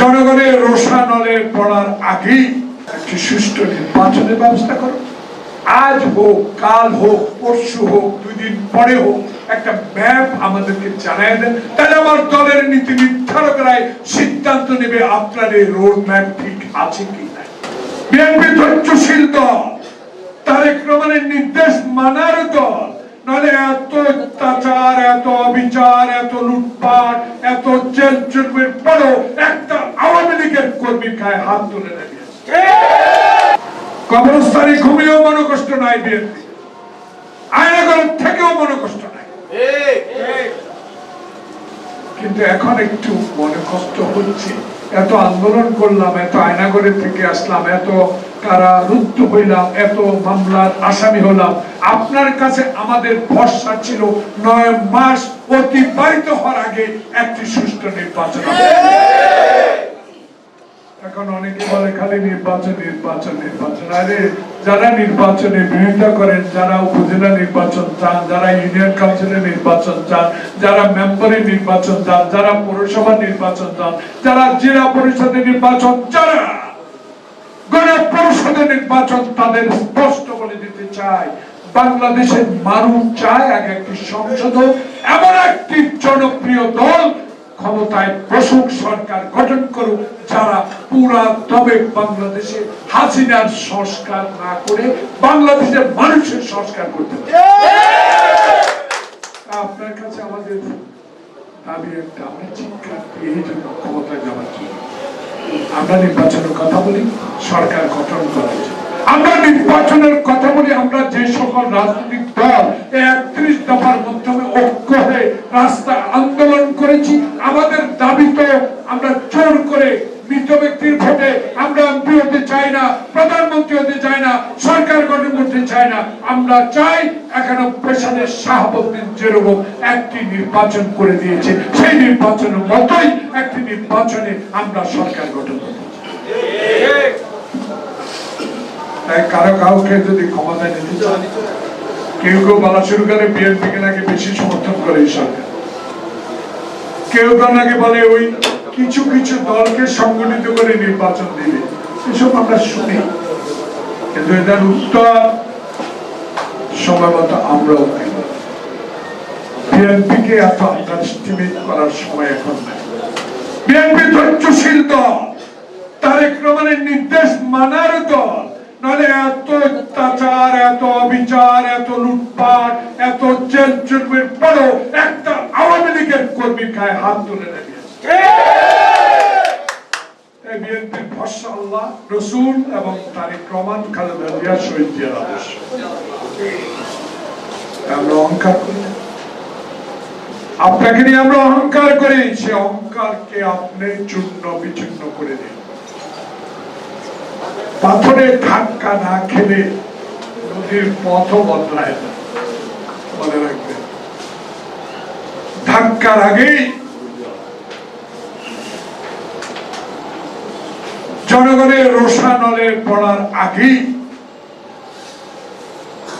জনগণের রোষানলে পড়ার আগেই একটি সুষ্ঠু নির্বাচনের ব্যবস্থা করো। আজ হোক, কাল হোক, পরশু হোক, দুই দিন পরে হোক, একটা ম্যাপ আমাদেরকে জানাই দেন। তাহলে আমার দলের নীতি নির্ধারকরাই সিদ্ধান্ত নেবে আপনার এই রোড ম্যাপ ঠিক আছে কি না বিএনপি ধৈর্যশীল দল, তারেক রহমানের নির্দেশ মানার দল, নাহলে এত এত অবিচার এত লুটপাট এত জেল জুলমের পরও একটা আওয়ামী লীগের কর্মী খায় হাত তুলে নেবে কবরস্থানে ঘুমিয়েও মনোকষ্ট নাই বিএনপি। আয়নাগর থেকেও মনোকষ্ট নাই। কিন্তু এখন একটু মনে কষ্ট হচ্ছে। এত আন্দোলন করলাম এত আয়নাগরের থেকে আসলাম এত কারারুদ্ধ হইলাম এত মামলার আসামি হলাম। আপনার কাছে আমাদের ভরসা ছিল নয় মাস অতিবাহিত হওয়ার আগে একটি সুষ্ঠু নির্বাচন এখন অনেকে বলে খালি নির্বাচন নির্বাচন নির্বাচন। আরে যারা নির্বাচনে বিরোধিতা করেন, যারা উপজেলা নির্বাচন চান, যারা ইউনিয়ন কাউন্সিলের নির্বাচন চান, যারা মেম্বারের নির্বাচন চান, যারা পৌরসভা নির্বাচন চান, যারা জেলা পরিষদের নির্বাচন যারা নির্বাচন তাদের স্পষ্ট বলে দিতে চাই, বাংলাদেশের মানুষ চায় আগে একটি সংসদ, এমন একটি জনপ্রিয় দল ক্ষমতায় বসুক, সরকার গঠন করুক, যারা পুরা তবে বাংলাদেশে হাসিনার সংস্কার না করে বাংলাদেশের মানুষের সংস্কার করতে আপনার কাছে আমাদের দাবি একটা আমরা চিৎকার এই জন্য ক্ষমতায় যাওয়ার জন্য আমরা নির্বাচনের কথা বলি, সরকার গঠন করা। আমরা নির্বাচনের কথা বলি, আমরা যে সকল রাজনৈতিক দল একত্রিশ দফার মাধ্যমে ঐক্য হয়ে রাস্তা আন্দোলন করেছি আমাদের দাবি তো আমরা জোর করে মৃত ব্যক্তির ভোটে আমরা এমপি হতে চাই না প্রধানমন্ত্রী হতে চাই না সরকার গঠন করতে চাই না আমরা চাই এখানে পেশাদের শাহাবুদ্দিন যেরকম একটি নির্বাচন করে দিয়েছে, সেই নির্বাচনের মতোই একটি নির্বাচনে আমরা সরকার গঠন কারও কাউকে যদি ক্ষমতা নিতে কেউ কেউ বলা শুরু করে নাকি বেশি সমর্থন করে এই সরকার। কেউ কেউ নাকি বলে ওই কিছু কিছু দলকে সংগঠিত করে নির্বাচন দিবে। এসব আমরা শুনি। কিন্তু এটার উত্তর সময় আমরাও দিব বিএনপি কে এত করার সময় এখন বিএনপি ধৈর্যশীল দল, তারেক রহমানের নির্দেশ মানার দল, নাহলে এত অত্যাচার, এত অবিচার, এত লুটপাট, এত জেল জুলমের পরও একটা আওয়ামী লীগের কর্মী খায় হাত তুলে নেবে বিএনপির ভরসা আল্লাহ রসুল এবং তারেক রহমান খালেদা জিয়া শহীদ জিয়ার আদর্শ। আমরা অহংকার করি আপনাকে নিয়ে আমরা অহংকার করি, সে অহংকারকে আপনি চূর্ণ বিচূর্ণ করে দিন। পাথরে ধাক্কা না খেলে নদীর পথও বদলায় না। মনে রাখবেন। ধাক্কার আগেই জনগণের রোষানলে পড়ার আগেই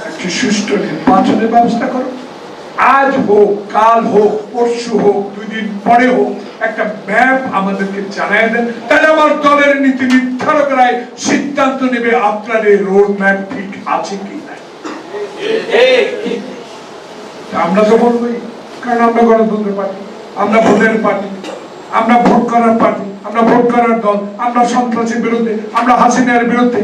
একটি সুষ্ঠু নির্বাচনের ব্যবস্থা করো। আজ হোক, কাল হোক, পরশু হোক, দুই দিন পরে হোক, একটা ম্যাপ আমাদেরকে জানাই দেন। তাহলে আমার দলের নীতি নির্ধারকরাই সিদ্ধান্ত নেবে আপনার এই রোড ম্যাপ ঠিক আছে কি না তা আমরা তো বলবোই, কারণ আমরা গণতন্ত্র পার্টি, আমরা ভোটের পার্টি। আমরা ভোট করার পার্টি আমরা ভোট করার দল আমরা সন্ত্রাসের বিরুদ্ধে আমরা হাসিনার বিরুদ্ধে